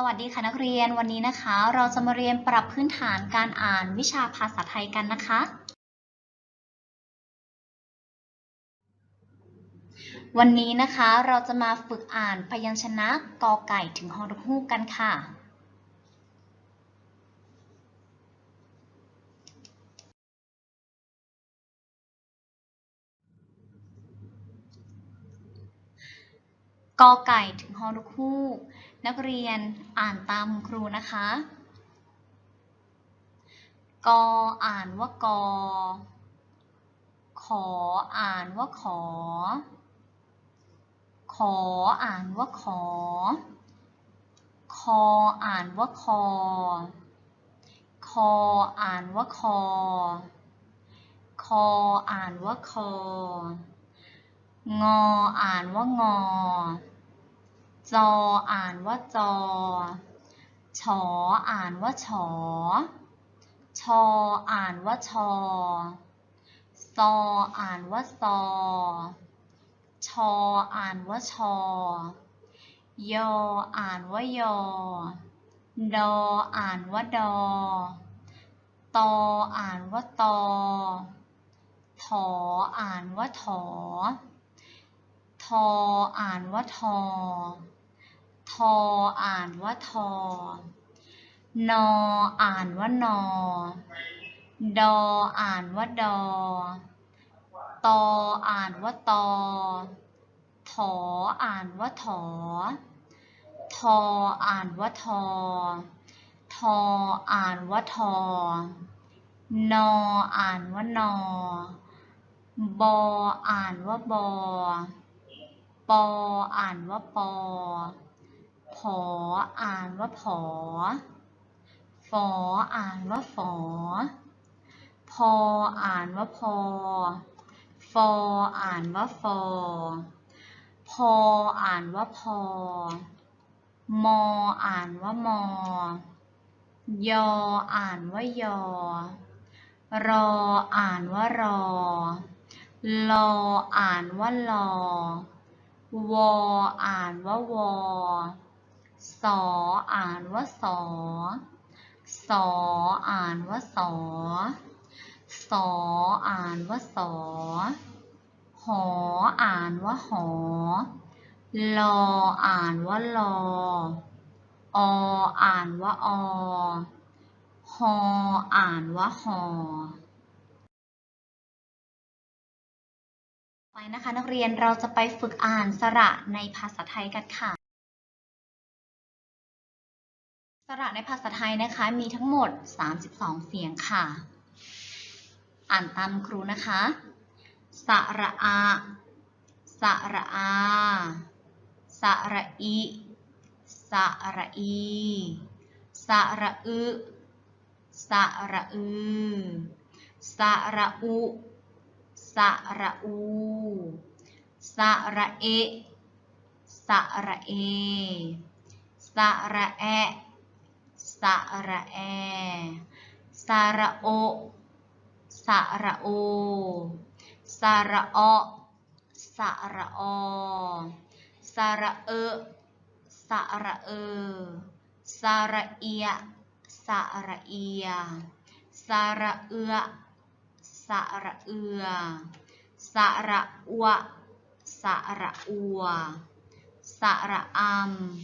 สวัสดีค่ะนักเรียนวันนี้นะคะ เราจะมาเรียนปรับพื้นฐานการอ่านวิชาภาษาไทยกันนะคะ วันนี้นะคะเราจะมาฝึกอ่านพยัญชนะกอไก่ถึงฮอนกฮูกกันค่ะ กอไก่ถึงฮอนกฮูก นักเรียนอ่านตามครูนะคะ กออ่านว่ากอ ขออ่านว่าขอ ขออ่านว่าขอ คออ่านว่าคอ คออ่านว่าคอ คออ่านว่าคองออ่านว่างอ จออ่านว่าจอฉออ่านว่าฉอชออ่านว่าชอ ซออ่านว่าซอ ชออ่านว่าชอ ยออ่านว่ายอ ดออ่านว่าดอ ตออ่านว่าตอ ถออ่านว่าถอทออ่านว่าทอ ออ่านว่าทอ นออ่านว่านอ ดออ่านว่าดอ ตออ่านว่าตอ ถออ่านว่าถอ ทออ่านว่าทอ ทออ่านว่าทอ นออ่านว่านอ บออ่านว่าบอ ปออ่านว่าปอ ผออ่านว่าผอ ฝออ่านว่าฝอ พออ่านว่าพอ ฟออ่านว่าฟอ พออ่านว่าพอ มออ่านว่ามอ ยออ่านว่ายอ รออ่านว่ารอ ลออ่านว่าลอวออ่านว่าวอ สออ่านว่าสอ สออ่านว่าสอ สออ่านว่าสอ หออ่านว่าหอ ลออ่านว่าลอ ออ่านว่าอ หออ่านว่าหอไปนะคะนักเรียนเราจะไปฝึกอ่านสระในภาษาไทยกันค่ะ สระในภาษาไทยนะคะมีทั้งหมด 32 เสียงค่ะ อ่านตามครูนะคะ สระอา สระอา สระอิ สระอี สระอึ สระอือ สระอุ สระอู สระเอ สระเอ สระแอ สระแอ สระโอ สระโอ สระออสระออ สระเอ สระเอ สระเอีย สระเอีย สระเอือ สระเอือ สระอัว สระอัว สระอ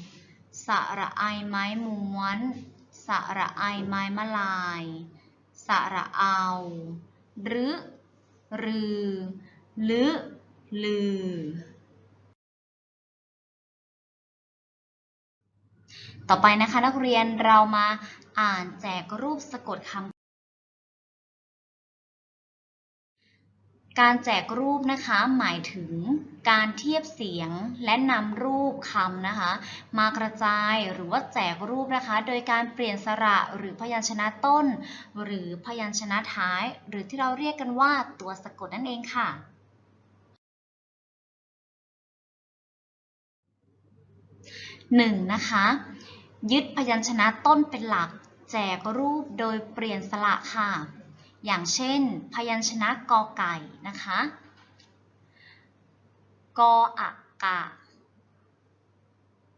ำสระไอไม้ม้วน สระไอไม้มะลาย สระเอาหรือรือหรือลือ ต่อไปนะคะนักเรียนเรามาอ่านแจกรูปสะกดคำ การแจกรูปนะคะหมายถึงการเทียบเสียงและนำรูปคำนะคะ มากระจายหรือว่าแจกรูปนะคะ โดยการเปลี่ยนสระหรือพยัญชนะต้น หรือพยัญชนะท้าย หรือที่เราเรียกกันว่าตัวสะกดนั่นเองค่ะหนึ่งนะคะ ยึดพยัญชนะต้นเป็นหลัก แจกรูปโดยเปลี่ยนสระค่ะ อย่างเช่น พยัญชนะกอไก่นะคะ กออะกะ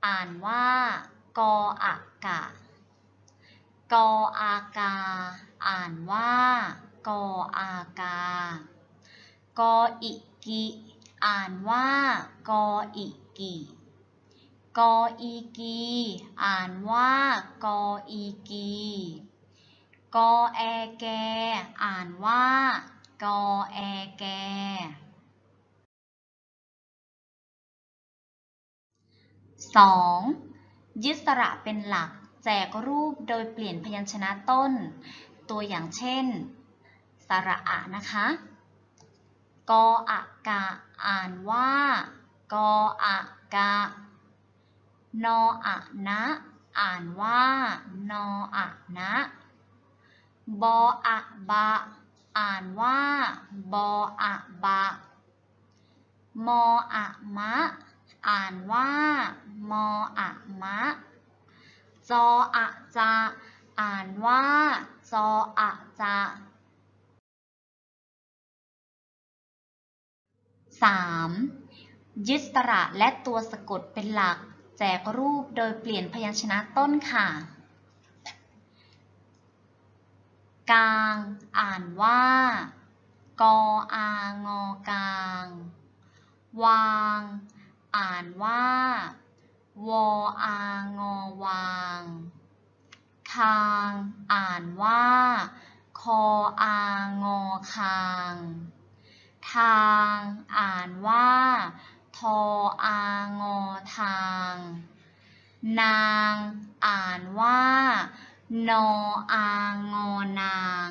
อ่านว่ากออากะ กออากา อ่านว่ากออากา กออิกิ อ่านว่ากออิกิกออีกี อ่านว่ากออีกี กอแอแก อ่านว่า กอแอแก 2. ยึดสระเป็นหลัก แจกรูปโดยเปลี่ยนพยัญชนะต้น ตัวอย่างเช่น สระอะนะคะ กออะกะ อ่านว่า กออะกะ นออะนะ อ่านว่า นออะนะ บออะบะ อ่านว่า บออะบะ มออะมะ อ่านว่า มออะมะ จออะจะ อ่านว่า จออะจะ 3. ยึดสระและตัวสะกดเป็นหลัก แจกรูปโดยเปลี่ยนพยัญชนะต้นค่ะ กลาง อ่านว่า กออางอกลาง วาง อ่านว่าวออางอวาง คาง อ่านว่า คออางอคาง ทาง อ่านว่า ทออางอทาง นาง อ่านว่า นออางอนาง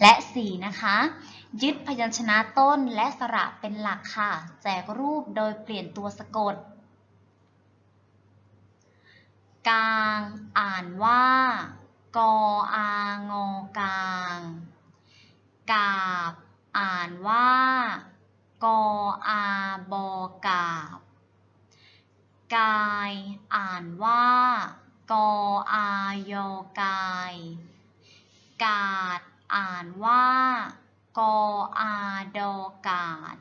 และ4นะคะ ยึดพยัญชนะต้นและสระเป็นหลักค่ะ แจกรูปโดยเปลี่ยนตัวสะกด กลาง อ่านว่า กออางอกลางกาบ อ่านว่า กออาบอกาบ กาย อ่านว่า กออายกาย กาด อ่านว่า กออาดอกาด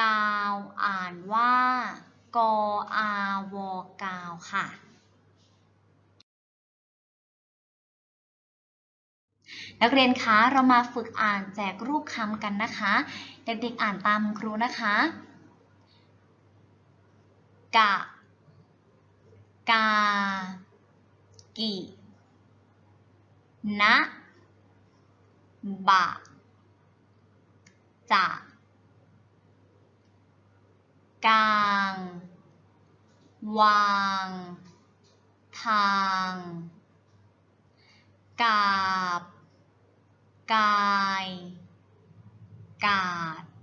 กาว อ่านว่า กออาวกาวค่ะ นักเรียนคะ เรามาฝึกอ่านแจกรูปคำกันนะคะ เด็กๆอ่านตามครูนะคะ กะ กา กิ นะ บะ จะกลาง วาง ทาง กาบ กาย กาด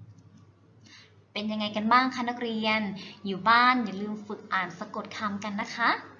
เป็นยังไงกันบ้างคะนักเรียน อยู่บ้านอย่าลืมฝึกอ่านสะกดคำกันนะคะ